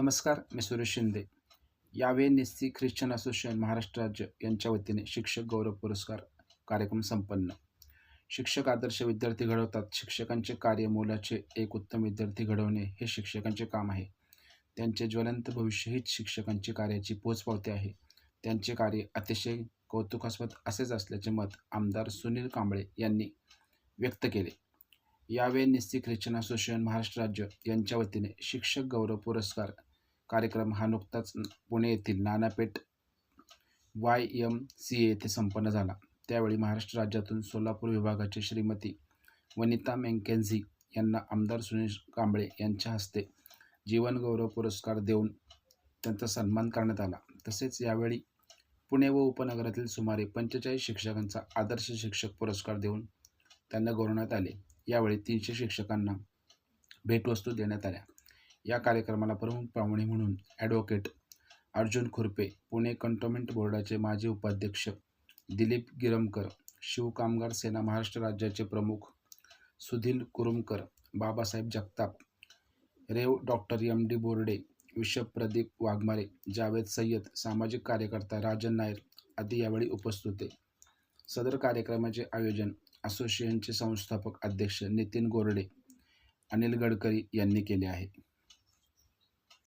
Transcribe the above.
नमस्कार मी सुरेश शिंदे. यावे नेस्सी Christian association Maharashtra राज्य यांच्या वतीने शिक्षक गौरव पुरस्कार कार्यक्रम संपन्न. शिक्षक आदर्श विद्यार्थी घडवतात. शिक्षकांचे कार्य मोलाचे एक उत्तम विद्यार्थी घडवणे हे शिक्षकांचे काम आहे. त्यांचे ज्वलंत भविष्य हीच शिक्षकांची कार्याची पोचपावती आहे. त्यांचे कार्य अतिशय कौतुकास्पद असेच असल्याचे मत आमदार सुनील कांबळे यांनी व्यक्त केले. यावे निस्सी ख्रिश्चन असोसिएशन महाराष्ट्र राज्य यांच्या वतीने शिक्षक गौरव पुरस्कार कार्यक्रम हा नुकताच पुणे येथील नानापेठ वाय एम सी येथे संपन्न झाला. त्यावेळी महाराष्ट्र राज्यातून सोलापूर विभागाचे श्रीमती वनिता मेंकेन्झी यांना आमदार सुनील कांबळे यांच्या हस्ते जीवनगौरव पुरस्कार देऊन त्यांचा सन्मान करण्यात आला. तसेच यावेळी पुणे व उपनगरातील सुमारे पंचेचाळीस शिक्षकांचा आदर्श शिक्षक पुरस्कार देऊन त्यांना गौरवण्यात आले. यावेळी तीनशे शिक्षकांना भेटवस्तू देण्यात आल्या. या कार्यक्रमाला प्रमुख पाहुणे म्हणून ॲडव्होकेट अर्जुन खुरपे पुणे कंटोन्मेंट बोर्डाचे माजी उपाध्यक्ष दिलीप गिरमकर शिवकामगार सेना महाराष्ट्र राज्याचे प्रमुख Sudhil Kurumkar Babasaheb Jagtap Rev doctor M D Borde bishop Pradeep Waghmare Javed Sayyad सामाजिक कार्यकर्ता राजन नायर आदी यावेळी उपस्थित होते. सदर कार्यक्रमाचे आयोजन असोसिएशनचे संस्थापक अध्यक्ष नितीन गोरडे अनिल गडकरी यांनी केले आहे.